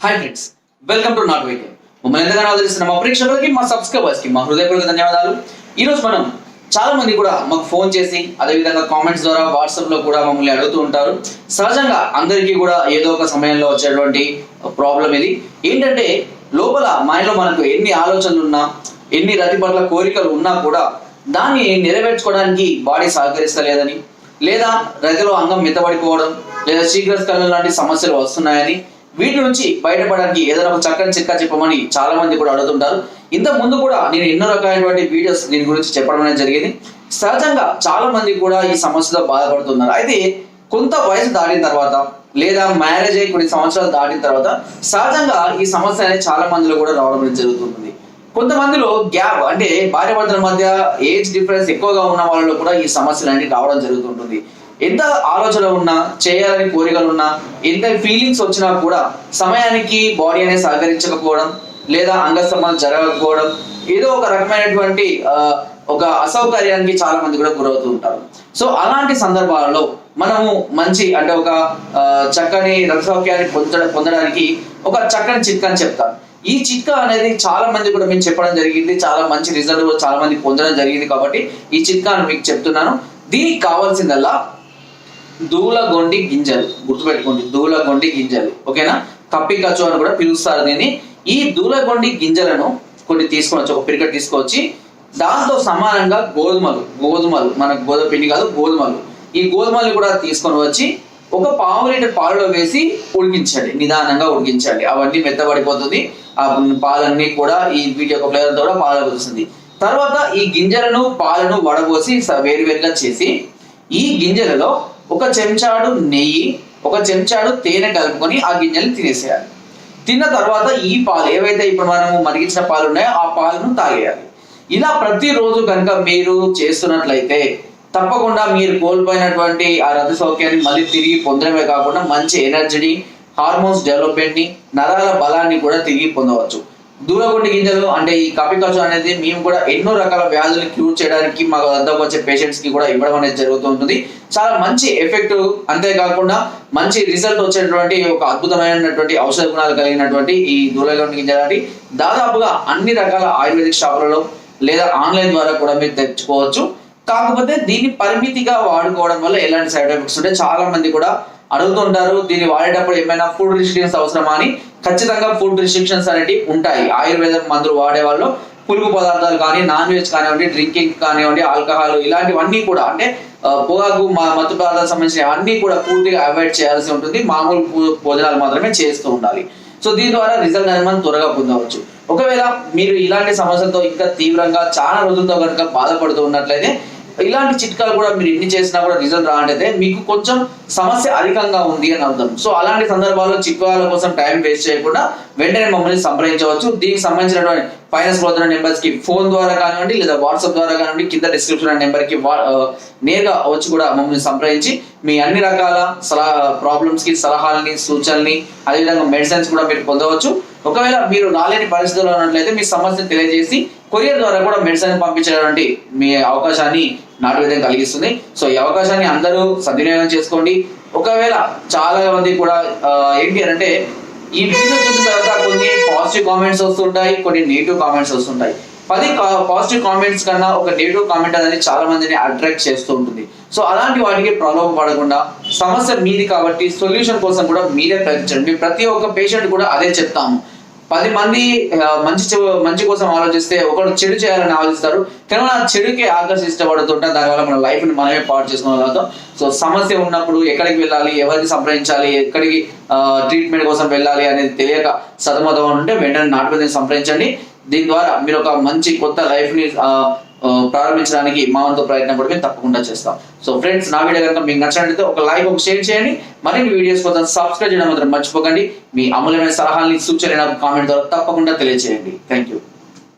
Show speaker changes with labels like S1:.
S1: Hi friends welcome to నాట్ వైద్యం మమ్మల్ని ఎంతగానో ఆదరిస్తున్న మా ప్రేక్షకులకి మా సబ్స్క్రైబర్స్కి మా హృదయపూర్వక ధన్యవాదాలు. ఈ రోజు మనం చాలా మంది కూడా మాకు ఫోన్ చేసి అదేవిధంగా కామెంట్స్ ద్వారా వాట్సాప్లో కూడా మమ్మల్ని అడుగుతూ ఉంటారు. సహజంగా అందరికీ కూడా ఏదో ఒక సమయంలో వచ్చేటువంటి ప్రాబ్లం ఇది. ఏంటంటే లోపల మైండ్లో మనకు ఎన్ని ఆలోచనలు ఉన్నా ఎన్ని రతి పట్ల కోరికలు ఉన్నా కూడా దాన్ని నెరవేర్చుకోవడానికి బాడీ సహకరిస్తలేదని లేదా రతిలో అంగం మెత్తబడిపోవడం లేదా శీఘ్రస్కలనం లాంటి సమస్యలు వస్తున్నాయని వీటి నుంచి బయటపడడానికి ఏదైనా ఒక చక్కని చిక్క చెప్పమని చాలా మంది కూడా అడుగుతుంటారు. ఇంత ముందు కూడా నేను ఎన్నో రకాలైనటువంటి వీడియోస్ దీని గురించి చెప్పడం అనేది జరిగింది. సహజంగా చాలా మంది కూడా ఈ సమస్యతో బాధపడుతున్నారు. అయితే కొంత వయసు దాటిన తర్వాత లేదా మ్యారేజ్ అయ్యి కొన్ని సంవత్సరాలు దాటిన తర్వాత సహజంగా ఈ సమస్య అనేది చాలా మందిలో కూడా రావడం అనేది కొంతమందిలో గ్యాప్ అంటే భార్య భర్తల మధ్య ఏజ్ డిఫరెన్స్ ఎక్కువగా ఉన్న వాళ్ళలో కూడా ఈ సమస్యలు అనేవి రావడం జరుగుతుంటుంది. ఎంత ఆలోచన ఉన్నా చేయాలని కోరికలు ఉన్నా ఎంత ఫీలింగ్స్ వచ్చినా కూడా సమయానికి బాడీ అనేది సహకరించకపోవడం లేదా అంగస్తంభం జరగకపోవడం ఏదో ఒక రకమైనటువంటి ఒక అసౌకర్యానికి చాలా మంది కూడా గురవుతూ ఉంటారు. సో అలాంటి సందర్భాలలో మనము మంచి అంటే ఒక చక్కని రక్తసౌక్యాన్ని పొందడ పొందడానికి ఒక చక్కని చిట్కాని చెప్తాను ఈ చిట్కా అనేది చాలా మంది కూడా మేము చెప్పడం జరిగింది చాలా మంచి రిజల్ట్ చాలా మంది పొందడం జరిగింది కాబట్టి ఈ చిట్కాను మీకు చెప్తున్నాను. దీనికి కావాల్సిందల్లా దూలగొండి గింజలు గుర్తుపెట్టుకోండి దూలగొండి గింజలు ఓకేనా? కప్పి కచ్చు అని కూడా పిలుస్తారు దీన్ని. ఈ దూలగొండి గింజలను కొన్ని తీసుకొని ఒక పిరికట్ తీసుకొచ్చి దాంతో సమానంగా గోధుమలు గోధుమలు మనకు గోధుమ పిండి కాదు గోధుమలు. ఈ గోధుమల్ని కూడా తీసుకొని వచ్చి ఒక పావు లీటర్ పాలలో వేసి ఉడికించండి నిదానంగా ఉడికించండి. అవన్నీ మెత్తబడిపోతుంది. ఆ పాలన్నీ కూడా ఈ వీటి యొక్క ఫ్లేవర్ కూడా పాలు వస్తుంది. తర్వాత ఈ గింజలను పాలను వడబోసి వేరువేరుగా చేసి ఈ గింజలలో ఒక చెంచాడు నెయ్యి ఒక చెంచాడు తేనె కలుపుకొని ఆ గింజల్ని తినేసేయాలి. తిన్న తర్వాత ఈ పాలు ఏవైతే ఇప్పుడు మనము మరిగించిన పాలు ఉన్నాయో ఆ పాలను తాగేయాలి. ఇలా ప్రతిరోజు కనుక మీరు చేస్తున్నట్లయితే తప్పకుండా మీరు కోల్పోయినటువంటి ఆ రథ సౌఖ్యాన్ని మళ్ళీ తిరిగి పొందడమే కాకుండా మంచి ఎనర్జీని హార్మోన్స్ డెవలప్మెంట్ని నరాల బలాన్ని కూడా తిరిగి పొందవచ్చు. దూరగొండి గింజలు అంటే ఈ కపికచు అనేది మేము కూడా ఎన్నో రకాల వ్యాధులను క్యూర్ చేయడానికి మా వద్దకు వచ్చే పేషెంట్స్కి కూడా ఇవ్వడం అనేది జరుగుతూ ఉంటుంది. చాలా మంచి ఎఫెక్ట్ అంతేకాకుండా మంచి రిజల్ట్ వచ్చేటువంటి ఒక అద్భుతమైనటువంటి ఔషధ గుణాలు కలిగినటువంటి ఈ దూరగొండి గింజలు దాదాపుగా అన్ని రకాల ఆయుర్వేదిక్ షాపులలో లేదా ఆన్లైన్ ద్వారా కూడా మీరు తెచ్చుకోవచ్చు. కాకపోతే దీన్ని పరిమితిగా వాడుకోవడం వల్ల ఎలాంటి సైడ్ ఎఫెక్ట్స్ ఉంటే చాలా మంది కూడా అడుగుతుంటారు దీన్ని వాడేటప్పుడు ఏమైనా ఫుడ్ రిస్ట్రిక్షన్స్ అవసరమా అని. ఖచ్చితంగా ఫుడ్ రిస్ట్రిక్షన్స్ అనేవి ఉంటాయి. ఆయుర్వేద మందులు వాడే వాళ్ళు పులుగు పదార్థాలు కానీ నాన్ వెజ్ కానివ్వండి డ్రింకింగ్ కానివ్వండి ఆల్కహాల్ ఇలాంటివన్నీ కూడా అంటే పొగాకు మా మత్తు పదార్థాలకు సంబంధించిన అన్ని కూడా పూర్తిగా అవాయిడ్ చేయాల్సి ఉంటుంది. మామూలు భోజనాలు మాత్రమే చేస్తూ ఉండాలి. సో దీని ద్వారా రిజల్ట్ అనేది మనం త్వరగా పొందవచ్చు. ఒకవేళ మీరు ఇలాంటి సమస్యలతో ఇంకా తీవ్రంగా చాలా రోజులతో కనుక బాధపడుతూ ఉన్నట్లయితే ఇలాంటి చిట్కాలు కూడా మీరు ఎన్ని చేసినా కూడా రిజల్ట్ రానట్లయితే మీకు కొంచెం సమస్య అధికంగా ఉంది అని అర్థం. సో అలాంటి సందర్భాల్లో చిట్కాల కోసం టైం వేస్ట్ చేయకుండా వెంటనే మమ్మల్ని సంప్రదించవచ్చు. దీనికి సంబంధించినటువంటి పైన స్క్రోల్ నెంబర్స్కి ఫోన్ ద్వారా కానివ్వండి లేదా వాట్సాప్ ద్వారా కానివ్వండి కింద డిస్క్రిప్షన్ నెంబర్కి వా- నేరుగా వచ్చి కూడా మమ్మల్ని సంప్రదించి మీ అన్ని రకాల సలహా ప్రాబ్లమ్స్కి సలహాలని సూచనల్ని అదేవిధంగా మెడిసిన్స్ కూడా మీరు పొందవచ్చు. ఒకవేళ మీరు రాలేని పరిస్థితుల్లో ఉన్నట్లయితే మీ సమస్యను తెలియజేసి కొరియర్ ద్వారా కూడా మెడిసిన్ పంపించేటువంటి మీ అవకాశాన్ని నాటువేదం కలిగిస్తుంది. సో ఈ అవకాశాన్ని అందరూ సద్వినియోగం చేసుకోండి. ఒకవేళ చాలా మంది కూడా ఏంటి అంటే ఈ వీడియో చూసిన తర్వాత కొన్ని పాజిటివ్ కామెంట్స్ వస్తుంటాయి కొన్ని నెగిటివ్ కామెంట్స్ వస్తుంటాయి. పది పాజిటివ్ కామెంట్స్ కన్నా ఒక నెగిటివ్ కామెంట్ అనేది చాలా మందిని అట్రాక్ట్ చేస్తూ ఉంటుంది. సో అలాంటి వాటికి ప్రాబ్లం పడకుండా సమస్య మీది కాబట్టి సొల్యూషన్ కోసం కూడా మీరే ప్రయత్నించండి. మేము ప్రతి ఒక్క పేషెంట్ కూడా అదే చెప్తాము. పది మంది మంచి చె- మంచి కోసం ఆలోచిస్తే ఒకడు చెడు చేయాలని ఆలోచిస్తారు. కానీ ఆ చెడుకే ఆకర్షిష్టపడుతుంటే దానివల్ల మన లైఫ్ని మనమే పాడు చేసుకోగలుగుతాం సో సమస్య ఉన్నప్పుడు ఎక్కడికి వెళ్ళాలి ఎవరిని సంప్రదించాలి ఎక్కడికి ట్రీట్మెంట్ కోసం వెళ్ళాలి అనేది తెలియక సతమతం ఉంటే వెంటనే నాటుపతిని సంప్రదించండి. దీని ద్వారా మీరు ఒక మంచి కొత్త లైఫ్ని ప్రారంభించడానికి మా వంతు ప్రయత్నం కూడా మేము తప్పకుండా చేస్తాం. సో ఫ్రెండ్స్ నా వీడియో కనుక మీకు నచ్చినట్లయితే ఒక లైక్ ఒక షేర్ చేయండి. మరిన్ని వీడియోస్ కోసం సబ్స్క్రైబ్ చేయడం మాత్రం మర్చిపోకండి. మీ అమూల్యమైన సలహాలని సూచనలు నాకు కామెంట్ ద్వారా తప్పకుండా తెలియజేయండి థ్యాంక్ యూ